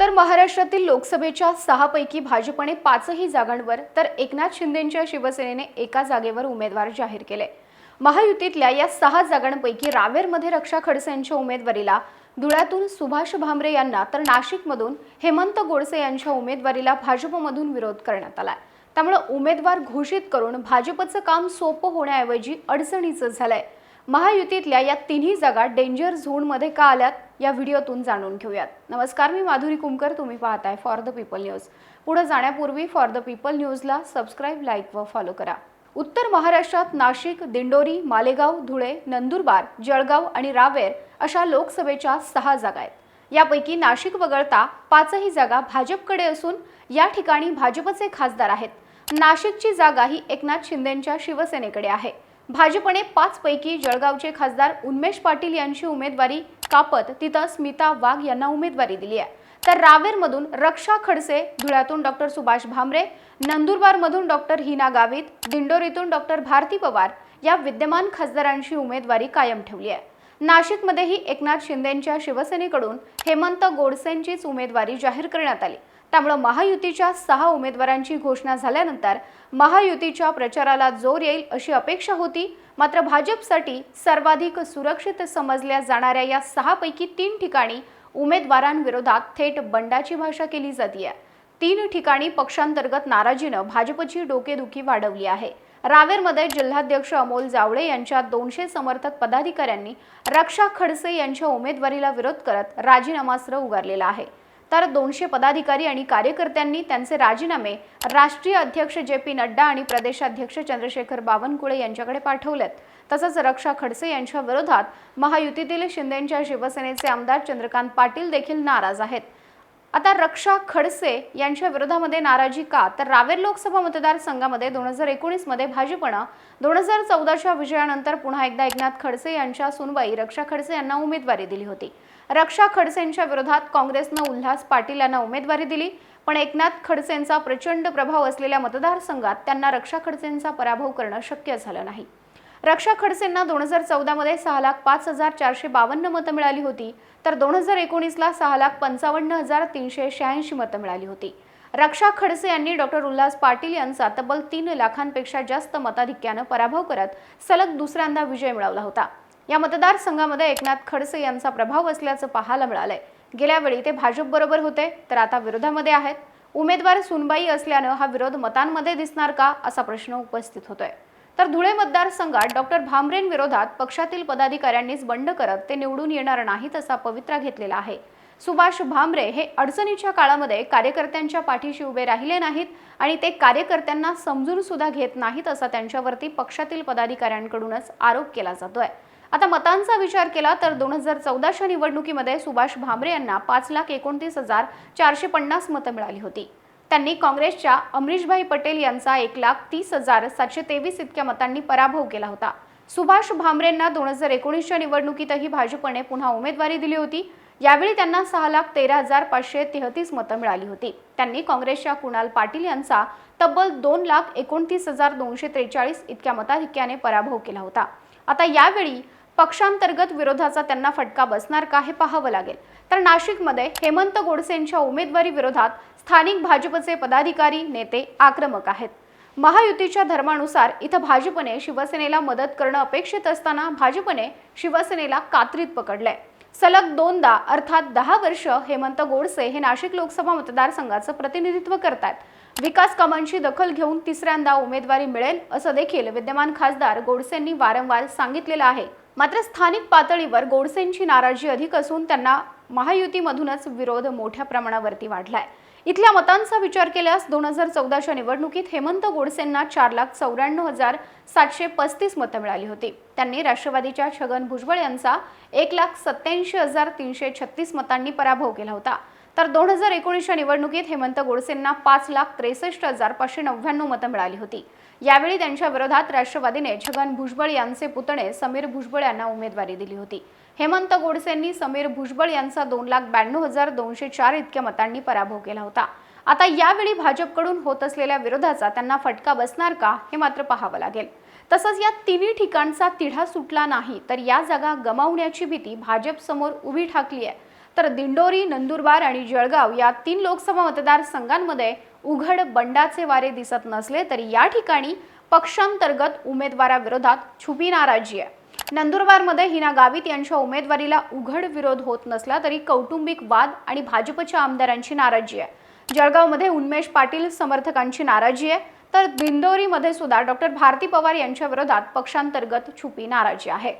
तर महाराष्ट्रातील लोकसभेच्या सहापैकी भाजपने पाचही जागांवर तर एकनाथ शिंदेंच्या शिवसेनेने एका जागेवर उमेदवार जाहीर केले. महायुतीतल्या या सहा जागांपैकी रावेरमध्ये रक्षा खडसे यांच्या उमेदवारीला धुळ्यातून सुभाष भामरे यांना तर नाशिकमधून हेमंत गोडसे यांच्या उमेदवारीला भाजपमधून विरोध करण्यात आला त्यामुळे उमेदवार घोषित करून भाजपचं काम सोपं होण्याऐवजी अडचणीचं झालंय. महायुतीतल्या या तिन्ही जागा डेंजर झोनमध्ये का आल्यात या व्हिडिओतून जाणून घेऊयात. नमस्कार मी माधुरी कुमकर तुम्ही पाहताय फॉर द पीपल न्यूज पुढे जाण्यापूर्वी फॉर द पीपल न्यूजला सबस्क्राईब लाईक व फॉलो करा. उत्तर महाराष्ट्रात नाशिक दिंडोरी मालेगाव धुळे नंदुरबार जळगाव आणि रावेर अशा लोकसभेच्या सहा जागा आहेत. यापैकी नाशिक वगळता पाचही जागा भाजपकडे असून या ठिकाणी भाजपचे खासदार आहेत. नाशिकची जागा ही एकनाथ शिंदेंच्या शिवसेनेकडे आहे. भाजपने पाचपैकी जळगावचे खासदार उन्मेष पाटील यांची उमेदवारी कापत तिथं स्मिता वाघ यांना उमेदवारी दिली आहे. तर रावेरमधून रक्षा खडसे धुळ्यातून डॉक्टर सुभाष भामरे नंदुरबारमधून डॉक्टर हिना गावित दिंडोरीतून डॉक्टर भारती पवार या विद्यमान खासदारांची उमेदवारी कायम ठेवली आहे. नाशिकमध्येही एकनाथ शिंदेंच्या शिवसेनेकडून हेमंत गोडसेंचीच उमेदवारी जाहीर करण्यात आली. त्यामुळे महायुतीच्या सहा उमेदवारांची घोषणा झाल्यानंतर महायुतीच्या प्रचाराला जोर येईल अशी अपेक्षा होती. मात्र भाजपसाठी सर्वाधिक सुरक्षित समजल्या जाणाऱ्या या सहापैकी तीन ठिकाणी उमेदवारांविरोधात थेट बंडाची भाषा केली जाते तीन ठिकाणी पक्षांतर्गत नाराजीनं भाजपची डोकेदुखी वाढवली आहे. रावेरमध्ये जिल्हाध्यक्ष अमोल जावळे यांच्या दोनशे समर्थक पदाधिकाऱ्यांनी रक्षा खडसे यांच्या उमेदवारीला विरोध करत राजीनामास्त्र उगारलेला आहे. तर दोनशे पदाधिकारी आणि कार्यकर्त्यांनी त्यांचे राजीनामे राष्ट्रीय अध्यक्ष जे पी नड्डा आणि प्रदेशाध्यक्ष चंद्रशेखर बावनकुळे यांच्याकडे पाठवलेत. तसंच रक्षा खडसे यांच्या विरोधात महायुतीतील शिंदेच्या शिवसेनेचे आमदार चंद्रकांत पाटील देखील नाराज आहेत. आता रक्षा खडसे यांच्या विरोधामध्ये नाराजी का? तर रावेर लोकसभा मतदारसंघामध्ये दोन हजार एकोणीसमध्ये भाजपनं दोन हजार चौदाच्या विजयानंतर पुन्हा एकदा एकनाथ खडसे यांच्या सुनबाई रक्षा खडसे यांना उमेदवारी दिली होती. रक्षा खडसेंच्या विरोधात काँग्रेसनं उल्हास पाटील यांना उमेदवारी दिली पण एकनाथ खडसेंचा प्रचंड प्रभाव असलेल्या मतदारसंघात त्यांना रक्षा खडसेंचा पराभव करणं शक्य झालं नाही. रक्षा खडसेंना दोन हजार चौदामध्ये सहा लाख पाच हजार चारशे बावन्न मतं मिळाली होती. तर दोन हजार एकोणीसला सहा लाख पंचावन्न हजार तीनशे शहाऐंशी मतं मिळाली होती. रक्षा खडसे यांनी डॉक्टर उल्हास पाटील यांचा तब्बल तीन लाखांपेक्षा जास्त मताधिक्यानं पराभव करत सलग दुसऱ्यांदा विजय मिळवला होता. या मतदारसंघामध्ये एकनाथ खडसे यांचा प्रभाव असल्याचं पाहायला मिळालंय. गेल्या वेळी ते भाजपबरोबर होते तर आता विरोधामध्ये आहेत. उमेदवार सुनबाई असल्यानं हा विरोध मतांमध्ये दिसणार का असा प्रश्न उपस्थित होतोय. तर धुळे मतदारसंघात डॉक्टर भामरेंविरोधात पक्षातील पदाधिकाऱ्यांनीच बंड करत ते निवडून येणार नाहीत असा पवित्रा घेतलेला आहे. सुभाष भामरे हे अडचणीच्या काळामध्ये कार्यकर्त्यांच्या पाठीशी उभे राहिले नाहीत आणि ते कार्यकर्त्यांना समजून सुद्धा घेत नाहीत असा त्यांच्यावरती पक्षातील पदाधिकाऱ्यांकडूनच आरोप केला जातोय. आता मतांचा विचार केला तर दोन हजार चौदाच्या निवडणुकीमध्ये सुभाष भामरे यांना पाच लाख एकोणतीस हजार चारशे पन्नास मतं मिळाली होती. त्यांनी काँग्रेसच्या अमरीशभाई पटेल यांचा एक लाख तीस हजार सातशे तेवीस इतक्या मतांनी पराभव केला होता. सुभाष भामरेंना दोन हजार एकोणीसच्या निवडणुकीतही भाजपने पुन्हा उमेदवारी दिली होती. यावेळी त्यांना सहा लाख तेरा हजार पाचशे तेहतीस मतं मिळाली होती. त्यांनी काँग्रेसच्या कुणाल पाटील यांचा तब्बल दोन लाख एकोणतीस हजार दोनशे त्रेचाळीस इतक्या मताधिक्याने पराभव केला होता. आता यावेळी पक्षांतर्गत विरोधाचा त्यांना फटका बसणार का हे पाहावं लागेल. तर नाशिकमध्ये हेमंत गोडसेंच्या उमेदवारी विरोधात स्थानिक भाजपचे पदाधिकारी नेते आक्रमक आहेत. महायुतीच्या धर्मानुसार इथं भाजपने शिवसेनेला मदत करणं अपेक्षित असताना भाजपने शिवसेनेला कात्रीत पकडलंय. सलग दोनदा अर्थात दहा वर्ष हेमंत गोडसे हे नाशिक लोकसभा मतदारसंघाचं प्रतिनिधित्व करतात विकास कामांची दखल घेऊन तिसऱ्यांदा उमेदवारी मिळेल असं देखील विद्यमान खासदार गोडसेंनी वारंवार सांगितलेलं आहे. मात्र स्थानिक पातळीवर गोडसेंची नाराजी अधिक असून त्यांना महायुतीमधूनच विरोध मोठ्या प्रमाणावरती वाढलाय. इथल्या मतांचा विचार केल्यास दोन हजार चौदाच्या निवडणुकीत हेमंत गोडसेंना चार लाख चौऱ्याण्णव हजार सातशे पस्तीस मतं मिळाली होती. त्यांनी राष्ट्रवादीच्या छगन भुजबळ यांचा एक लाख सत्याऐंशी हजार तीनशे छत्तीस मतांनी पराभव केला होता. तर दोन हजार एकोणीसच्या निवडणुकीत हेमंत गोडसेंना पाच लाख त्रेसष्ट हजार पाचशे नव्याण्णव मतं मिळाली होती. यावेळी त्यांच्या विरोधात राष्ट्रवादीने छगन भुजबळ यांचे पुतणे समीर भुजबळ यांना उमेदवारी दिली होती. हेमंत गोडसेंनी समीर भुजबळ यांचा दोन लाख ब्याण्णव हजार दोनशे चार इतक्या मतांनी पराभव केला होता. आता यावेळी भाजपकडून होत असलेल्या विरोधाचा त्यांना फटका बसणार का हे मात्र पाहावं लागेल. तसंच या तिन्ही ठिकाणचा तिढा सुटला नाही तर या जागा गमावण्याची भीती भाजप समोर उभी ठाकली आहे तर दिंडोरी नंदुरबार आणि जळगाव या तीन लोकसभा मतदारसंघांमध्ये उघड बंडाचे वारे दिसत नसले तरी या ठिकाणी पक्षांतर्गत उमेदवाराविरोधात छुपी नाराजी आहे. नंदुरबारमध्ये हिना गावित यांच्या उमेदवारीला उघड विरोध होत नसला तरी कौटुंबिक वाद आणि भाजपच्या आमदारांची नाराजी आहे. जळगावमध्ये उन्मेष पाटील समर्थकांची नाराजी आहे. तर दिंडोरीमध्ये सुद्धा डॉक्टर भारती पवार यांच्या विरोधात पक्षांतर्गत छुपी नाराजी आहे.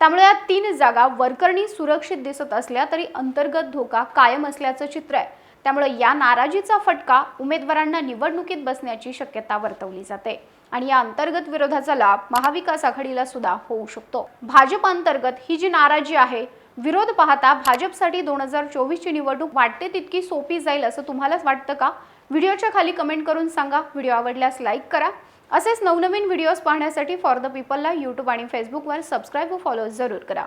त्यामुळे या तीन जागा वरकरणी सुरक्षित दिसत असल्या तरी अंतर्गत धोका कायम असल्याचं चित्र आहे. त्यामुळे या नाराजीचा फटका उमेदवारांना निवडणुकीत बसण्याची शक्यता वर्तवली जाते. आणि या अंतर्गत विरोधाचा लाभ महाविकास आघाडीला सुद्धा होऊ शकतो. भाजप अंतर्गत ही जी नाराजी आहे विरोध पाहता भाजपसाठी दोन हजार चोवीसची निवडणूक वाटते तितकी सोपी जाईल असं तुम्हालाच वाटतं का? व्हिडिओच्या खाली कमेंट करून सांगा. व्हिडिओ आवडल्यास लाईक करा. असेच नवनवीन व्हिडिओज पाहण्यासाठी फॉर द पीपलला यूट्यूब आणि फेसबुकवर सबस्क्राईब व फॉलो जरूर करा.